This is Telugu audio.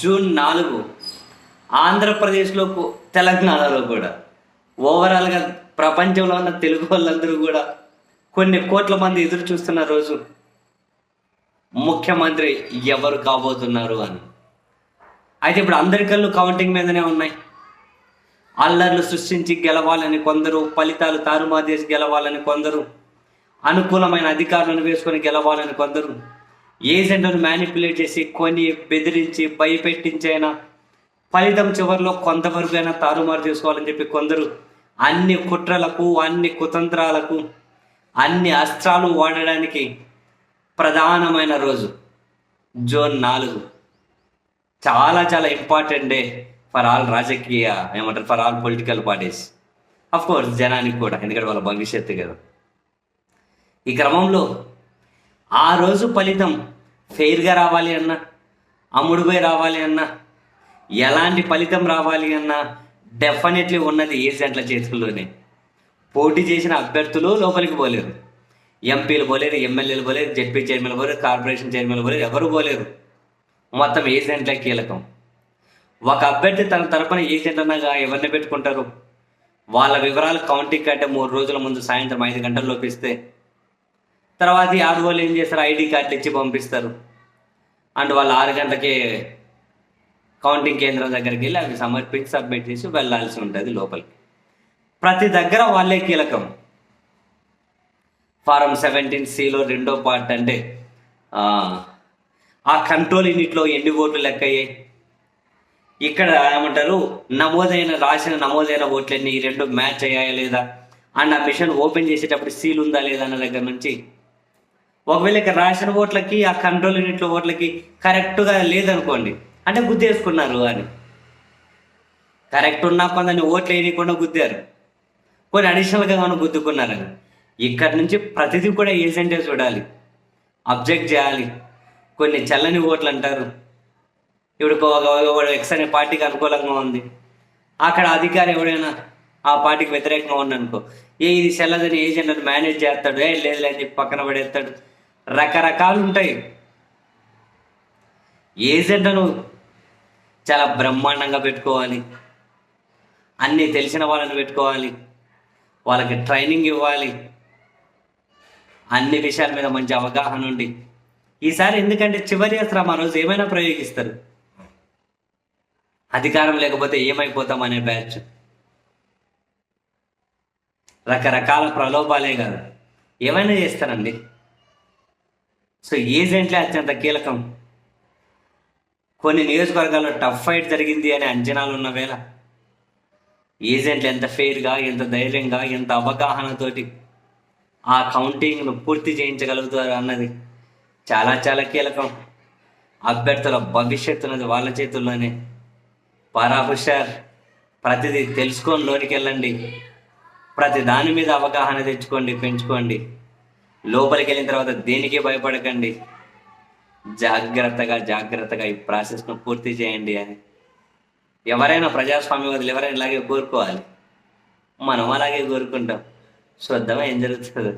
జూన్ నాలుగు ఆంధ్రప్రదేశ్లో తెలంగాణలో కూడా. ఓవరాల్గా ప్రపంచంలో ఉన్న తెలుగు వాళ్ళందరూ కూడా కొన్ని కోట్ల మంది ఎదురు చూస్తున్న రోజు ముఖ్యమంత్రి ఎవరు కాబోతున్నారు అని. అయితే ఇప్పుడు అందరి కళ్ళు కౌంటింగ్ మీదనే ఉన్నాయి. అల్లర్లు సృష్టించి గెలవాలని కొందరు ఫలితాలు తారుమారు చేసి గెలవాలని కొందరు అనుకూలమైన అధికారులను వేసుకొని గెలవాలని కొందరు ఏజెంట్ను మ్యానిపులేట్ చేసి కొని బెదిరించి భయపెట్టించైనా ఫలితం చివరిలో కొంతవరకు అయినా తారుమారు చేసుకోవాలని చెప్పి కొందరు అన్ని కుట్రలకు అన్ని కుతంత్రాలకు అన్ని అస్త్రాలు వాడడానికి ప్రధానమైన రోజు జూన్ నాలుగు. చాలా చాలా ఇంపార్టెంట్ డే ఫర్ ఆల్ రాజకీయ ఏమంటారు for all political parties of course జనానికి కూడా ఎందుకంటే వాళ్ళ భవిష్యత్తు కదా. ఈ క్రమంలో ఆ రోజు ఫలితం ఫెయిర్గా రావాలి అన్నా అమ్ముడుపోయి రావాలి అన్నా ఎలాంటి ఫలితం రావాలి అన్నా డెఫినెట్లీ ఉన్నది ఏజెంట్ల చేతుల్లోనే. పోటీ చేసిన అభ్యర్థులు లోపలికి పోలేరు. ఎంపీలు పోలేరు ఎమ్మెల్యేలు పోలేరు జెడ్పీ చైర్మన్ పోలేరు కార్పొరేషన్ చైర్మన్ పోలేరు ఎవరు పోలేరు. మొత్తం ఏజెంట్లే కీలకం. ఒక అభ్యర్థి తన తరపున ఏజెంట్ అనగా ఎవరిని పెట్టుకుంటారు? వాళ్ళ వివరాలు కౌంటింగ్ కంటే మూడు రోజుల ముందు సాయంత్రం ఐదు గంటల్లోపిస్తే ఇస్తే తర్వాత ఈ ఆరు ఏం చేస్తారు? ఐడి కార్డులు ఇచ్చి పంపిస్తారు. అండ్ వాళ్ళు ఆరు గంటలకే కౌంటింగ్ కేంద్రం దగ్గరికి వెళ్ళి అవి సమర్పించి సబ్మిట్ చేసి వెళ్ళాల్సి ఉంటుంది లోపలికి. ప్రతి దగ్గర వాళ్ళే కీలకం. ఫారం సెవెంటీన్ సిలో రెండో పార్ట్ అంటే ఆ, కంట్రోల్ యూనిట్లో ఎన్ని ఓట్లు లెక్కయ్యాయి? ఇక్కడ ఏమంటారు? నమోదైన రాసిన నమోదైన ఓట్లన్నీ ఈ రెండు మ్యాచ్ అయ్యాయా లేదా? అండ్ ఆ మిషన్ ఓపెన్ చేసేటప్పుడు సీల్ ఉందా లేదా అన్న దగ్గర నుంచి ఒకవేళ ఇక్కడ రాసిన ఓట్లకి ఆ కంట్రోల్ యూనిట్లో ఓట్లకి కరెక్ట్గా లేదనుకోండి అంటే గుద్దేసుకున్నారు అని. కరెక్ట్ ఉన్నా కొందరిని ఓట్లు వేయకుండా గుద్దారు. కొన్ని అడిషనల్గా మనం గుద్దుకున్నారని ఇక్కడ నుంచి ప్రతిదీ కూడా ఏజెంటే చూడాలి. అబ్జెక్ట్ చేయాలి. కొన్ని చల్లని ఓట్లు అంటారు. ఇప్పుడు ఒకడు ఎక్స్ అనే పార్టీకి అనుకూలంగా ఉంది. అక్కడ అధికారి ఎవడైనా ఆ పార్టీకి వ్యతిరేకంగా ఉందనుకో ఏ ఇది చల్లదని ఏజెంట్ అని మేనేజ్ చేస్తాడు? ఏ లేదు అని చెప్పి పక్కన పడేస్తాడు. రకరకాలు ఉంటాయి ఏ ఏజెంట్ను చాలా బ్రహ్మాండంగా పెట్టుకోవాలి. అన్నీ తెలిసిన వాళ్ళని పెట్టుకోవాలి. వాళ్ళకి ట్రైనింగ్ ఇవ్వాలి. అన్ని విషయాల మీద మంచి అవగాహన ఉండి. ఈసారి ఎందుకంటే చివరి అసలు ఆ రోజు ఏమైనా ప్రయోగిస్తారు? అధికారం లేకపోతే ఏమైపోతాం అనే బ్యాచ్. రకరకాల ప్రలోభాలే కాదు. ఏమైనా చేస్తారండి? సో ఏజెంట్లే అత్యంత కీలకం. కొన్ని నియోజకవర్గాల్లో టఫ్ ఫైట్ జరిగింది అనే అంచనాలు ఉన్న వేళ ఏజెంట్లు ఎంత ఫెయిర్గా ఎంత ధైర్యంగా ఎంత అవగాహనతోటి ఆ కౌంటింగ్ను పూర్తి చేయించగలుగుతారు అన్నది చాలా చాలా కీలకం. అభ్యర్థుల భవిష్యత్తు ఉన్నది వాళ్ళ చేతుల్లోనే. పారా హుషార్ ప్రతిదీ తెలుసుకొని లోనికి వెళ్ళండి. ప్రతి దాని మీద అవగాహన తెచ్చుకోండి పెంచుకోండి. లోపలికి వెళ్ళిన తర్వాత దేనికి భయపడకండి? జాగ్రత్తగా జాగ్రత్తగా ఈ ప్రాసెస్ను పూర్తి చేయండి అని. ఎవరైనా ప్రజాస్వామ్యవాదులు ఎవరైనా ఇలాగే కోరుకోవాలి. మనం అలాగే కోరుకుంటాం. చూద్దామా ఏం జరుగుతుందో